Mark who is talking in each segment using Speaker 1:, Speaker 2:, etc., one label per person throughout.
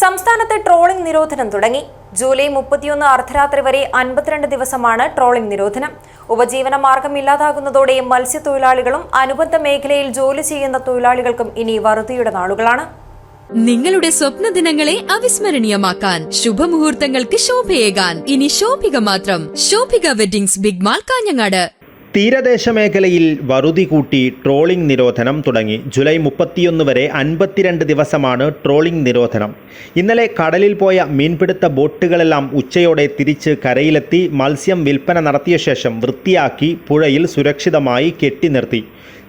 Speaker 1: സംസ്ഥാനത്ത് ട്രോളിംഗ് നിരോധനം തുടങ്ങി. ജൂലൈ മുപ്പത്തിയൊന്ന് അർദ്ധരാത്രി വരെ അൻപത്തിരണ്ട് ദിവസമാണ് ട്രോളിംഗ് നിരോധനം. ഉപജീവന മാർഗം ഇല്ലാതാകുന്നതോടെ മത്സ്യത്തൊഴിലാളികളും അനുബന്ധ മേഖലയിൽ ജോലി ചെയ്യുന്ന തൊഴിലാളികൾക്കും ഇനി വറുതിയുടെ നാളുകളാണ്.
Speaker 2: നിങ്ങളുടെ സ്വപ്ന ദിനങ്ങളെ അവിസ്മരണീയമാക്കാൻ ശുഭമുഹൂർത്തങ്ങൾക്ക് ശോഭയേകാൻ. ഇനി ശോഭിക മാത്രം. Shobhika weddings big mall Kanhangad.
Speaker 3: തീരദേശ മേഖലയിൽ വറുതി കൂട്ടി ട്രോളിംഗ് നിരോധനം തുടങ്ങി. ജൂലൈ മുപ്പത്തിയൊന്ന് വരെ അൻപത്തിരണ്ട് ദിവസമാണ് ട്രോളിംഗ് നിരോധനം. ഇന്നലെ കടലിൽ പോയ മീൻപിടുത്ത ബോട്ടുകളെല്ലാം ഉച്ചയോടെ തിരിച്ച് കരയിലെത്തി. മത്സ്യം വിൽപ്പന നടത്തിയ ശേഷം വൃത്തിയാക്കി പുഴയിൽ സുരക്ഷിതമായി കെട്ടി നിർത്തി.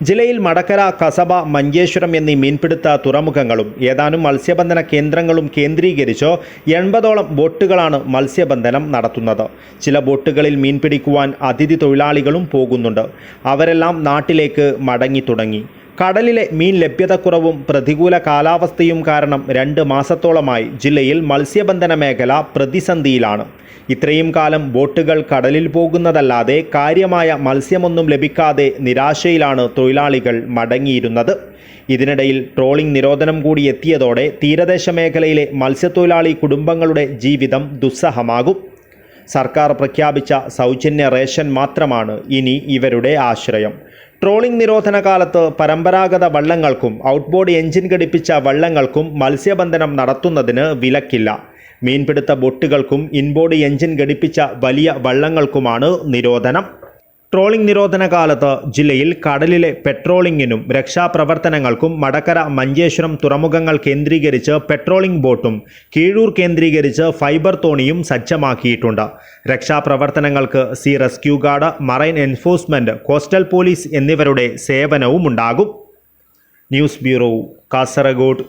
Speaker 3: ജില്ലയിൽ മടക്കര കസബ മഞ്ചേശ്വരം എന്നീ മീൻപിടുത്ത തുറമുഖങ്ങളും ഏതാനും മത്സ്യബന്ധന കേന്ദ്രങ്ങളും കേന്ദ്രീകരിച്ച് എൺപതോളം ബോട്ടുകളാണ് മത്സ്യബന്ധനം നടത്തുന്നത്. ചില ബോട്ടുകളിൽ മീൻ പിടിക്കുവാൻ അതിഥി തൊഴിലാളികളും പോകുന്നുണ്ട്. അവരെല്ലാം നാട്ടിലേക്ക് മടങ്ങി തുടങ്ങി. കടലിലെ മീൻ ലഭ്യതക്കുറവും പ്രതികൂല കാലാവസ്ഥയും കാരണം രണ്ട് മാസത്തോളമായി ജില്ലയിൽ മത്സ്യബന്ധന മേഖല പ്രതിസന്ധിയിലാണ്. ഇത്രയും കാലം ബോട്ടുകൾ കടലിൽ പോകുന്നതല്ലാതെ കാര്യമായ മത്സ്യമൊന്നും ലഭിക്കാതെ നിരാശയിലാണ് തൊഴിലാളികൾ മടങ്ങിയിരുന്നത്. ഇതിനിടയിൽ ട്രോളിംഗ് നിരോധനം കൂടി എത്തിയതോടെ തീരദേശ മേഖലയിലെ മത്സ്യത്തൊഴിലാളി കുടുംബങ്ങളുടെ ജീവിതം ദുസ്സഹമാകും. സർക്കാർ പ്രഖ്യാപിച്ച സൗജന്യ റേഷൻ മാത്രമാണ് ഇനി ഇവരുടെ ആശ്രയം. ട്രോളിംഗ് നിരോധന കാലത്ത് പരമ്പരാഗത വള്ളങ്ങൾക്കും ഔട്ട്ബോർഡ് എഞ്ചിൻ ഘടിപ്പിച്ച വള്ളങ്ങൾക്കും മത്സ്യബന്ധനം നടത്തുന്നതിന് വിലക്കില്ല. മീൻപിടുത്ത ബോട്ടുകൾക്കും ഇൻബോർഡ് എഞ്ചിൻ ഘടിപ്പിച്ച വലിയ വള്ളങ്ങൾക്കുമാണ് നിരോധനം. ട്രോളിംഗ് നിരോധന കാലത്ത് ജില്ലയിൽ കടലിലെ പെട്രോളിംഗിനും രക്ഷാപ്രവർത്തനങ്ങൾക്കും മടക്കര മഞ്ചേശ്വരം തുറമുഖങ്ങൾ കേന്ദ്രീകരിച്ച് പെട്രോളിംഗ് ബോട്ടും കീഴൂർ കേന്ദ്രീകരിച്ച് ഫൈബർ തോണിയും സജ്ജമാക്കിയിട്ടുണ്ട്. രക്ഷാപ്രവർത്തനങ്ങൾക്ക് sea rescue guard marine enforcement coastal police എന്നിവരുടെ സേവനവും ഉണ്ടാകും ന്യൂസ് ബ്യൂറോ കാസർഗോഡ്.